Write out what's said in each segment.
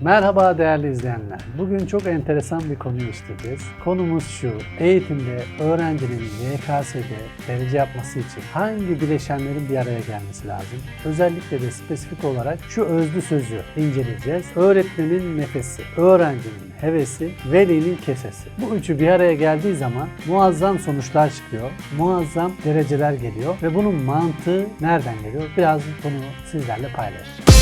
Merhaba değerli izleyenler. Bugün çok enteresan bir konuyu işleyeceğiz. Konumuz şu. Eğitimde öğrencinin YKS'de derece yapması için hangi bileşenlerin bir araya gelmesi lazım? Özellikle de spesifik olarak şu özlü sözü inceleyeceğiz. Öğretmenin nefesi, öğrencinin hevesi, velinin kesesi. Bu üçü bir araya geldiği zaman muazzam sonuçlar çıkıyor. Muazzam dereceler geliyor ve bunun mantığı nereden geliyor? Biraz bunu sizlerle paylaşacağım.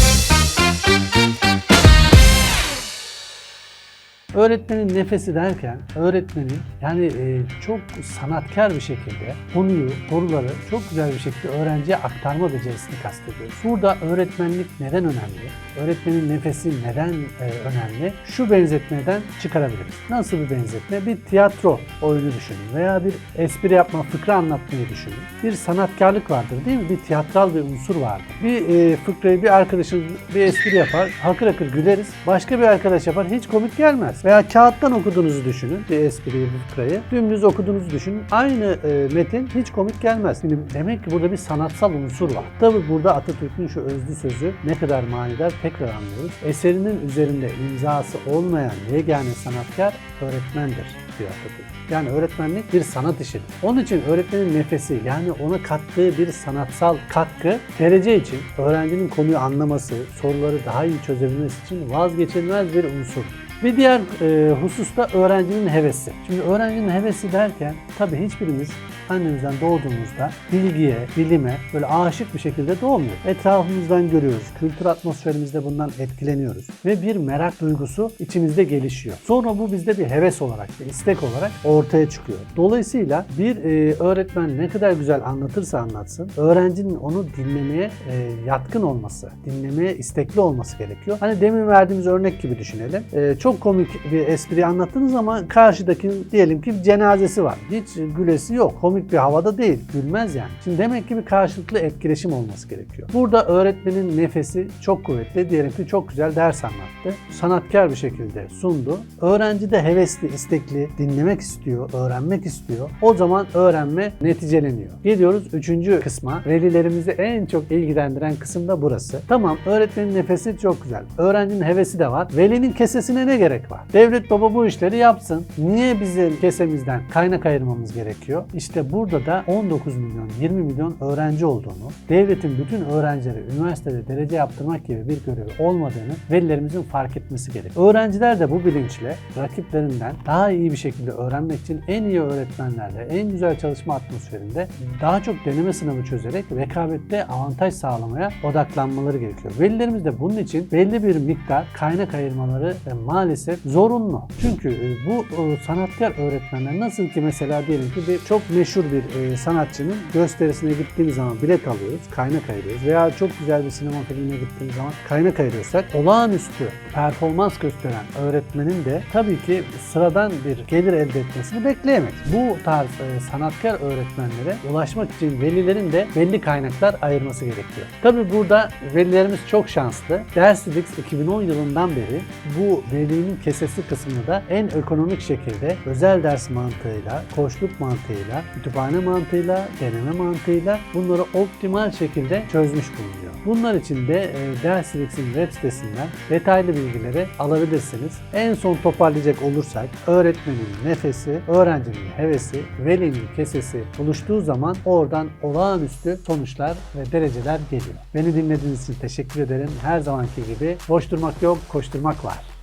Öğretmenin nefesi derken öğretmenin yani e, çok sanatkar bir şekilde konuyu, soruları çok güzel bir şekilde öğrenciye aktarma becerisini kastediyoruz. Burada öğretmenlik neden önemli? Öğretmenin nefesi neden e, önemli? Şu benzetmeden çıkarabiliriz. Nasıl bir benzetme? Bir tiyatro oyunu düşünün veya bir espri yapma, fıkra anlatmayı düşünün. Bir sanatkarlık vardır değil mi? Bir tiyatral bir unsur vardır. Bir e, fıkrayı bir arkadaşın bir espri yapar, hakır hakır güleriz. Başka bir arkadaş yapar, hiç komik gelmez. Veya kağıttan okuduğunuzu düşünün bir espriyi, bir fıkrayı. Dümdüz okuduğunuzu düşünün. Aynı e, metin hiç komik gelmez. Şimdi demek ki burada bir sanatsal unsur var. Tabi burada Atatürk'ün şu özlü sözü ne kadar manidar tekrar anlıyoruz. Eserinin üzerinde imzası olmayan yegane sanatkar öğretmendir diyor Atatürk. Yani öğretmenlik bir sanat işidir. Onun için öğretmenin nefesi yani ona kattığı bir sanatsal katkı derece için öğrencinin konuyu anlaması, soruları daha iyi çözebilmesi için vazgeçilmez bir unsurdur. Bir diğer e, husus da öğrencinin hevesi. Şimdi öğrencinin hevesi derken tabii hiçbirimiz annemizden doğduğumuzda bilgiye, bilime böyle aşık bir şekilde doğmuyor. Etrafımızdan görüyoruz. Kültür atmosferimizde bundan etkileniyoruz. Ve bir merak duygusu içimizde gelişiyor. Sonra bu bizde bir heves olarak, bir istek olarak ortaya çıkıyor. Dolayısıyla bir e, öğretmen ne kadar güzel anlatırsa anlatsın, öğrencinin onu dinlemeye e, yatkın olması, dinlemeye istekli olması gerekiyor. Hani demin verdiğimiz örnek gibi düşünelim. E, çok komik bir espri anlattığınız zaman karşıdakinin diyelim ki cenazesi var. Hiç gülesi yok. Komik bir havada değil. Gülmez yani. Şimdi demek ki bir karşılıklı etkileşim olması gerekiyor. Burada öğretmenin nefesi çok kuvvetli. Diyelim ki çok güzel ders anlattı. Sanatkar bir şekilde sundu. Öğrenci de hevesli, istekli, dinlemek istiyor, öğrenmek istiyor. O zaman öğrenme neticeleniyor. Geliyoruz üçüncü kısma. Velilerimizi en çok ilgilendiren kısım da burası. Tamam öğretmenin nefesi çok güzel. Öğrencinin hevesi de var. Velinin kesesine ne gerek var? Devlet baba bu işleri yapsın. Niye bizim kesemizden kaynak ayırmamız gerekiyor? İşte burada da 19 milyon, 20 milyon öğrenci olduğunu, devletin bütün öğrencileri üniversitede derece yaptırmak gibi bir görevi olmadığını velilerimizin fark etmesi gerekiyor. Öğrenciler de bu bilinçle rakiplerinden daha iyi bir şekilde öğrenmek için en iyi öğretmenlerle, en güzel çalışma atmosferinde daha çok deneme sınavı çözerek rekabette avantaj sağlamaya odaklanmaları gerekiyor. Velilerimiz de bunun için belli bir miktar kaynak ayırmaları e, maalesef zorunlu. Çünkü e, bu e, sanatkar öğretmenler nasıl ki mesela diyelim ki bir çok meşhur bir e, sanatçının gösterisine gittiğimiz zaman bilet alıyoruz, kaynak ayırıyoruz veya çok güzel bir sinema filmine gittiğimiz zaman kaynak ayırıyorsak olağanüstü performans gösteren öğretmenin de tabii ki sıradan bir gelir elde etmesini bekleyemeyiz. Bu tarz sanatkar öğretmenlere ulaşmak için velilerin de belli kaynaklar ayırması gerekiyor. Tabii burada velilerimiz çok şanslı. Derslix 2010 yılından beri bu velinin kesesi kısmını da en ekonomik şekilde özel ders mantığıyla, koçluk mantığıyla, kütüphane mantığıyla, deneme mantığıyla bunları optimal şekilde çözmüş bulunuyor. Bunlar için de e, Derslix'in web sitesinden detaylı bilgileri alabilirsiniz. En son toparlayacak olursak öğretmenin nefesi, öğrencinin hevesi, velinin kesesi buluştuğu zaman oradan olağanüstü sonuçlar ve dereceler geliyor. Beni dinlediğiniz için teşekkür ederim. Her zamanki gibi boş durmak yok, koşturmak var.